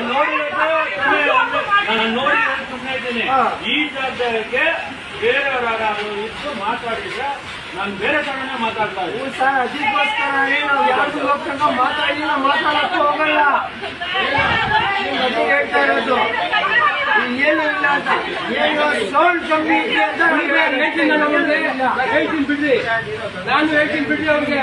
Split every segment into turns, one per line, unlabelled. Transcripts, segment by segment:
ನಾನು ನೋಡಿರೋದು ಸುಮ್ಮನೆ ಒಂದು- ನಾನು ನೋಡಿರೋದು ಸುಮ್ಮನೆ ಇದ್ದೀನಿ. ಈ ಜಾಗಕ್ಕೆ ಬೇರೆಯವರಾದ್ರು ಇಟ್ಟು ಮಾತಾಡಿದ್ರೆ ನಾನು ಬೇರೆ ಕಡೆನೇ ಮಾತಾಡ್ತಾ ಇದ್ದೀನಿ.
ಸರ್ ಅದಕ್ಕೋಸ್ಕರ ಏನು ಯಾರ್ದು ಹೋಗ್ಕೊಂಡು ಮಾತಾಡಿಲ್ಲ ಮಾತಾಡಕ್ಕೆ ಹೋಗಲ್ಲ. ಹೇಳ್ತಾ ಇರೋದು. ಏನು ಇಲ್ಲ ಅಂತ. ಏನು ಸೌಂಡ್ ಕಮ್ಮಿ ಇದೆ ಅಂತ ಹೇಳ್ತೀನಿ ಬಿಡ್ರಿ ನಾನು ಹೇಳ್ತೀನಿ ಬಿಡ್ರಿ ಅವ್ರಿಗೆ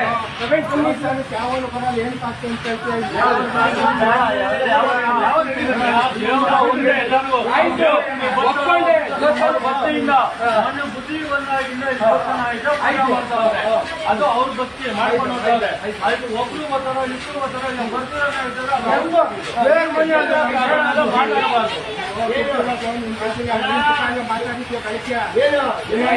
ಭಕ್ತಿಯಿಂದ ಮೊನ್ನೆ ಬುದ್ಧಿ ಬಂದಾಗಿಂದ ಇದು ದೇವಸ್ಥಾನ ಆಯ್ತು ಪೂಜೆ ಮಾಡ್ತಾವ್ರೆ. ಅದು ಅವ್ರ ಭಕ್ತಿ ಮಾಡ್ಕೊಂಡು ಹೋಗ್ತಾರೆ ಆಯ್ತು ಒಬ್ರು ಬರ್ತಾರೋ ಇಬ್ರು ಅದು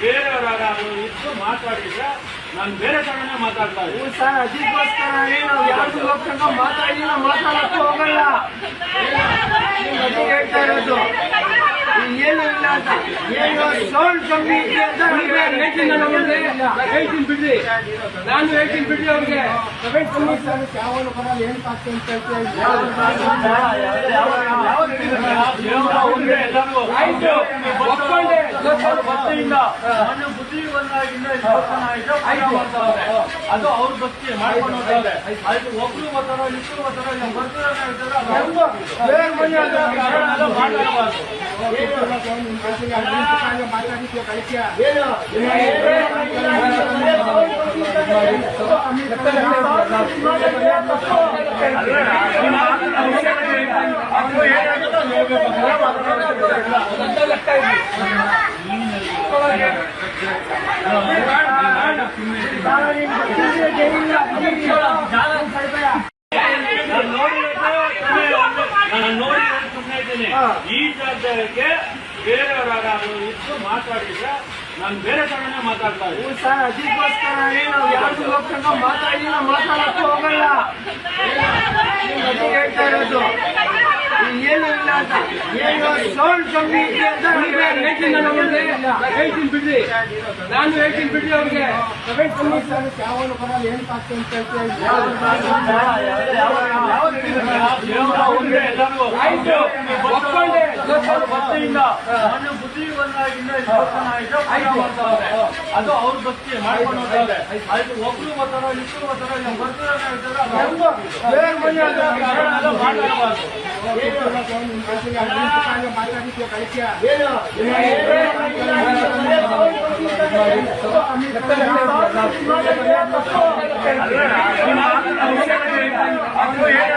ಬೇರೆಯವರಾದ್ರು ಇಷ್ಟು ಮಾತಾಡಿದ್ರೆ ನಾನು ಬೇರೆ ಕಡೆನೇ ಮಾತಾಡ್ತಾ ಇದ್ದೀನಿ
ಸರ್ ಅದಕ್ಕೋಸ್ಕರ ನಾವು ಹೋಗ್ಕೊಂಡು ಮಾತಾಡಿಲ್ಲ ಮಾತಾಡಕ್ಕೂ ಹೋಗಲ್ಲ ಹೇಳ್ತಾ ಇರೋದು ಏನು ಇಲ್ಲ ಅಂತ ಸೌಂಡ್ ಕಮ್ಮಿ ಇದೆ ಅಂತ ಹೇಳ್ತೀನಿ ಬಿಡ್ರಿ ನಾನು ಹೇಳ್ತೀನಿ ಬಿಡ್ರಿ ಅವ್ರಿಗೆ
ಒಪ್ಕೊಂಡೆ ಬುದ್ಧಿ ಮಾಡ್ತಾವ್ರೆ. ಅದು ಅವ್ರ ಭಕ್ತಿ ಮಾಡ್ಕೊಂಡು ಹೋಗ್ತಾರೆ ಆಯ್ತು ಒಬ್ರು ಬರ್ತಾರೋ ಇಬ್ರು ಬರ್ತಾರೋ ಹೇಳ್ತಾರೆ ಅದು
ಬೇರೆ ಮನೆ ಅಲ್ಲ.
ಅದು ಮಾತಾಡಬಾರ್ದು ನಾನು ನೋಡಿರೋದು ಸುಮ್ಮನೆ ಒಂದು- ನಾನು ನೋಡಿರೋದು ಸುಮ್ಮನೆ ಇದ್ದೀನಿ ಈ ಜಾಗಕ್ಕೆ ಬೇರೆಯವರಾದ್ರು ಇಟ್ಟು ಮಾತಾಡಿದ್ರೆ ನಾನು ಬೇರೆ ಕಡೆನೇ ಮಾತಾಡ್ತಾ ಇದ್ದೀನಿ
ಸರ್ ಅದಕ್ಕೋಸ್ಕರ ನಾವು ಯಾರು ಹೋಗ್ಕೊಂಡು ಮಾತಾಡಿಲ್ಲ ಮಾತಾಡಕ್ಕೂ ಹೋಗಲ್ಲ ಹೇಳ್ತಾ ಇರೋದು ಏನು ಇಲ್ಲ ಅಂತ ಏನು ಸೌಂಡ್ ಕಮ್ಮಿ ಇದೆ ಅಂತ ಹೇಳ್ತೀನಿ ಬಿಡ್ರಿ ನಾನು ಹೇಳ್ತೀನಿ ಬಿಡ್ರಿ ಅವ್ರಿಗೆ
ಒಪ್ಕೊಂಡೆ ಭಕ್ತಿಯಿಂದ ಮೊನ್ನೆ ಬುದ್ಧಿ ಬಂದಾಗಿಂದ. ಅದು ಅವ್ರ ಭಕ್ತಿ ಮಾಡ್ಕೊಂಡು ಹೋಗ್ತಾರೆ ಅದು ಒಬ್ರು ಬರ್ತಾರೋ ಇಬ್ರು ಬರ್ತಾರೋ ಬರ್ತೀರೋ ಅದು
ಬೇರೆ